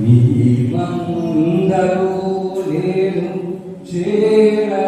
నీ నీవందరూ నేను చేరా